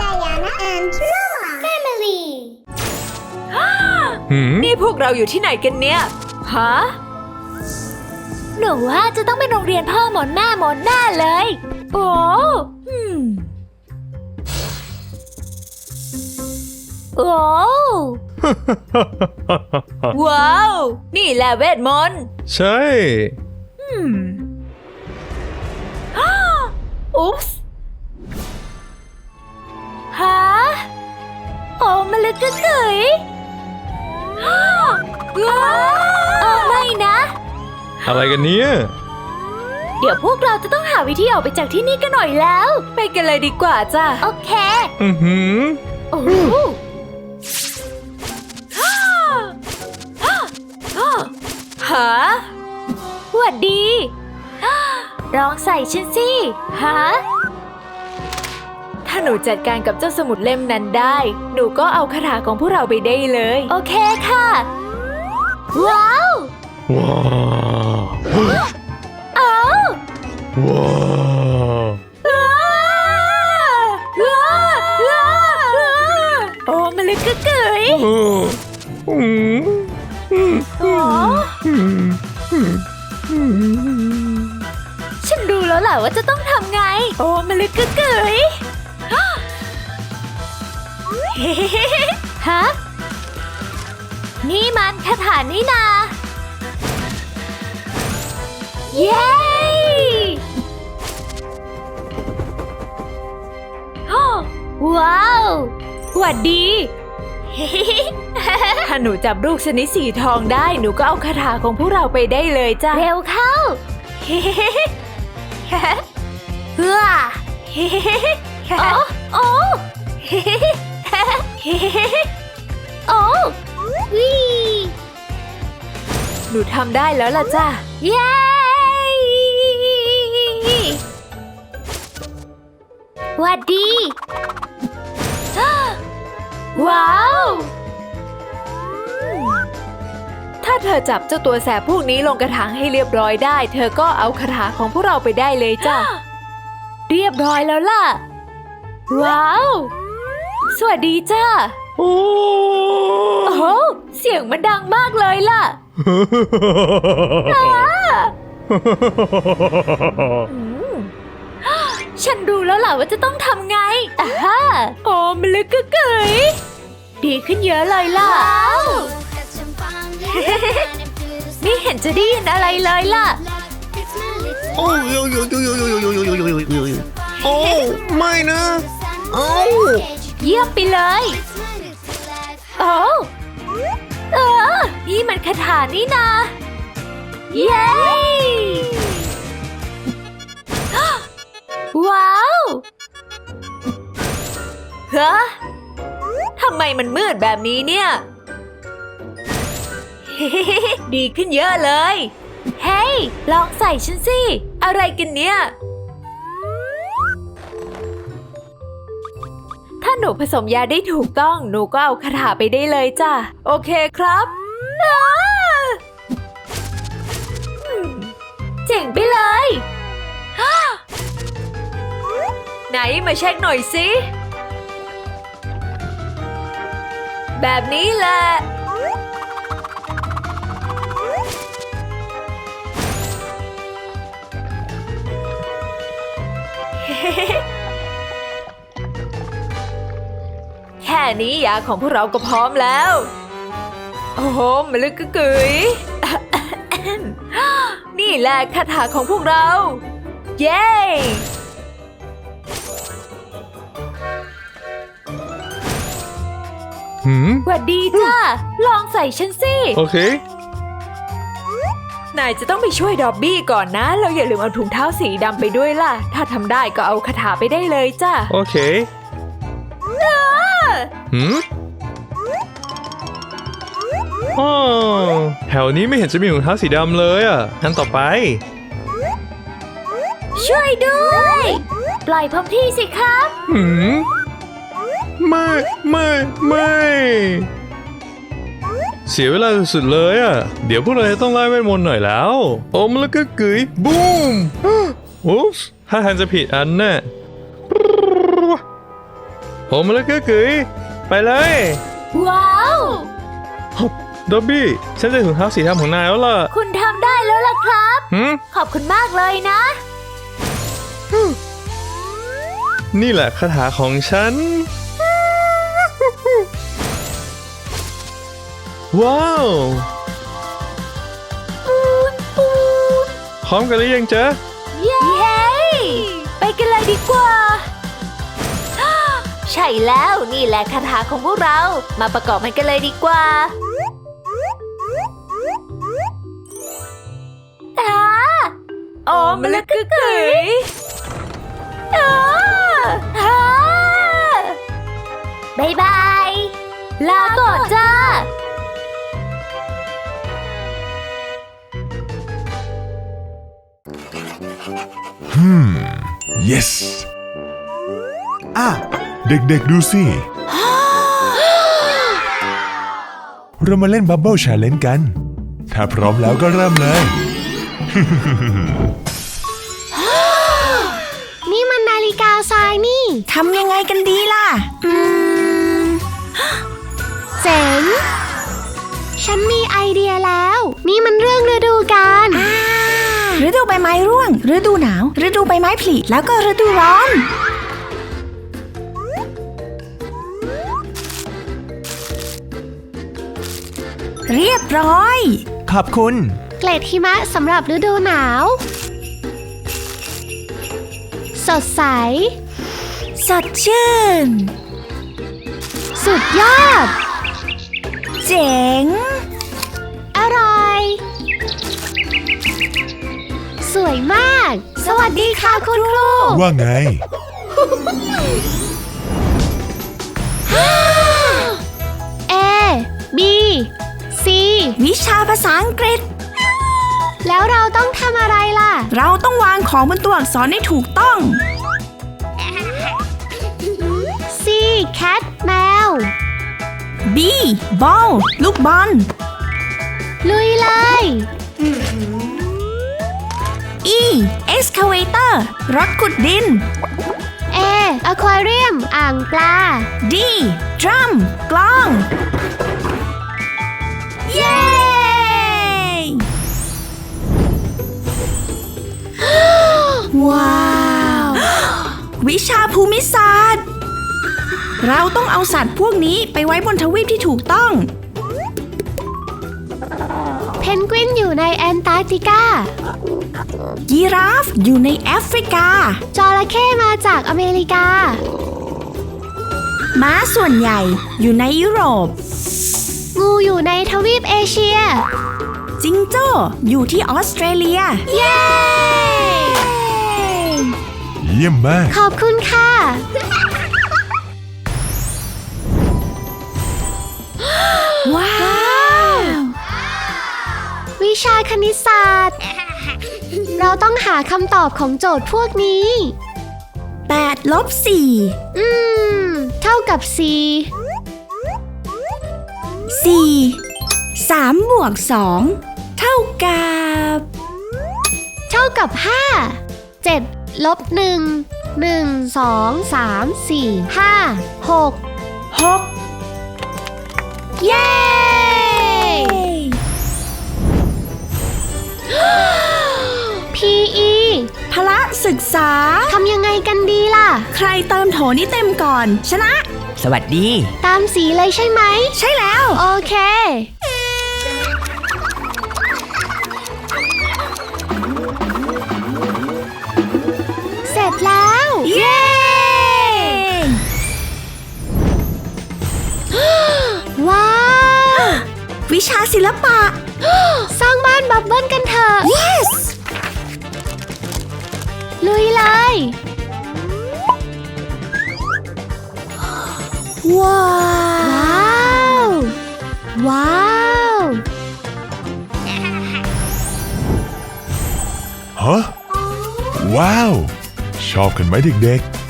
Diana and Noah Family หืมนี่พวกเราอยู่ที่ไหนกันเนี่ย ฮะ หนูว่าจะต้องเป็นโรงเรียนพ่อหมอนแม่หมอนแน่เลย โอ้อืมโอ้ว้าว นี่แหละเวทมนต์ ใช่ อืมอุ๊ปส์ โอ้มาเลยกึกกึ๋ยว้าวโอ้ไม่นะ อะไรกันเนี่ย เดี๋ยวพวกเราจะต้องหาวิธีออกไปจากที่นี่กันหน่อยแล้ว ไปกันเลยดีกว่าจ้ะ โอเค อือหือ โอ้โหฮะหวัดดี ลองใส่ฉันสิฮะถ้า หนูจัดการกับเจ้าสมุดเล่มนั้นได้ หนูก็เอาคาถาของพวกเราไปได้เลย โอเคค่ะ ว้าว ว้าวเอาว้าวว้าวว้าวว้าวโอ้มันเลยกึกกึ๋ยโอ้อืมอืมโอ้อืมอืมอืมฉันรู้แล้วแหละว่าจะต้องทำไง โอ้มันเลยกึกกึ๋ย ฮะ นี่มันคาถานี่นา เย้ว้าวหวัดดี ถ้าหนูจับลูกชนิดสีทองได้ หนูก็เอาคาถาของพวกเราไปได้เลยจ้ะ เร็วเข้าเฮ้อโอ้โอ้ โอ้วีหนูทำได้แล้วล่ะจ้ะ เย้หวัดดี ว้าว ถ้าเธอจับเจ้าตัวแสบพวกนี้ลงกระถางให้เรียบร้อยได้ เธอก็เอาคาถาของพวกเราไปได้เลยจ้ะ เรียบร้อยแล้วล่ะ ว้าว สวัสดีจ้าโอ้โอ้โหเสียงมันดังมากเลยล่ะอืมฉันรู้แล้วล่ะว่าจะต้องทำไงอ่าฮะโอ้มันลึกกึกกยดีขึ้นเยอะเลยล่ะไม่เห็นจะได้ยินอะไรเลยล่ะ โอ้ยโยโยโยโยโยโยโยโยโยโยโยโยโอ้ไม่นะ โอ้ เยี่ยมไปเลย โอ้เออ นี่มันคาถานี่นา เย้ว้าวฮะทำไมมันมืดแบบนี้เนี่ย ดีขึ้นเยอะเลย เฮ้ย ลองใส่ฉันสิ อะไรกันเนี่ย หนูผสมยาได้ถูกต้อง หนูก็เอาคาถาไปได้เลยจ้ะ โอเคครับเจ๋งไปเลยไหนมาเช็คหน่อยสิ แบบนี้แหละ นี้ยาของพวกเราก็พร้อมแล้ว โอ้โหมันลึกกึกกึ๋ยนี่แหละคาถาของพวกเรา เย้หืมหวัดดีจ้า ลองใส่ฉันสิ โอเค นายจะต้องไปช่วยดอบบี้ก่อนนะ เราอย่าลืมเอาถุงเท้าสีดำไปด้วยล่ะ ถ้าทำได้ก็เอาคาถาไปได้เลยจ้า โอเค หืมอ๋อแถวนี้ไม่เห็นจะมีรองเท้าสีดำเลยอะงั้นต่อไป ช่วยด้วย ปล่อยผมที่สิครับ หืมไม่ไม่ไม่ เสียเวลาสุดๆเลยอะ เดี๋ยวพวกเราจะต้องไล่เวทมนต์หน่อยแล้วโอมแล้วก็กึ๋ยบูมอุ๊ปส์ถ้าทางจะผิดอันน่ะโอ ผมมาแล้วก็กึ๋ยไปเลยว้าว ดอบบี้ฉันจะถุงเท้าสีดำของนายแล้วล่ะคุณทำได้แล้วล่ะครับ หืมขอบคุณมากเลยนะ นี่แหละคาถาของฉัน ว้าวพร้อมกันหรือยังจ๊ะ เย้ ไปกันเลยดีกว่า ใช่แล้วนี่แหละคาถาของพวกเรา มาประกอบมันกันเลยดีกว่าอ่าโอ้มละกึกกึ๋ยอ่าอ่าบายบาย ลาก่อนจ้า yes อะ เด็กๆดูสิ เรามาเล่นบับเบิลชาเลนกัน ถ้าพร้อมแล้วก็เริ่มเลย นี่มันนาฬิกาทรายนี่ ทำยังไงกันดีล่ะ อืม เจ๋ง ฉันมีไอเดียแล้ว นี่มันเรื่องฤดูกาลฤดูใบไม้ร่วง ฤดูหนาว ฤดูใบไม้ผลิแล้วก็ฤดูร้อน เรียบร้อย ขอบคุณ เกล็ดหิมะสำหรับฤดูหนาว สดใส สดชื่น สุดยอด เจ๋ง อร่อย สวยมาก สวัสดีค่ะคุณครู ว่าไง วิชาภาษาอังกฤษ แล้วเราต้องทำอะไรล่ะ เราต้องวางของบนตัวอักษรให้ถูกต้อง C cat แมว B ball ลูกบอล ลุยเลย E excavator รถขุดดิน A aquarium อ่างปลา D drum กล้อง เย้ ว้าว วิชาภูมิศาสตร์ เราต้องเอาสัตว์พวกนี้ไปไว้บนทวีปที่ถูกต้อง เพนกวินอยู่ในแอนตาร์กติกา ยีราฟอยู่ในแอฟริกา จระเข้มาจากอเมริกา ม้าส่วนใหญ่อยู่ในยุโรป งูอยู่ในทวีปเอเชีย จิงโจ้อยู่ที่ออสเตรเลีย เย้ เยี่ยมมาก ขอบคุณค่ะ ว้าว วิชาคณิตศาสตร์ เราต้องหาคำตอบของโจทย์พวกนี้ 8ลบอืม เท่ากับ C 4 4 3บวก2เท่ากับ เท่ากับ 5 7 ลบ 1 1 2 3 4 5 6 6เย้ PE พละศึกษา ทำยังไงกันดีล่ะ ใครเติมโถนี้เต็มก่อน ชนะ สวัสดี ตามสีเลยใช่ไหม ใช่แล้ว โอเค เสร็จแล้ว เย้ว้าว วิชาศิลปะ สร้างบ้านบับเบิ้ลกันเถอะ yes ลุยเลย ว้าว ว้าวฮะว้าว ชอบกันไหมเด็กๆ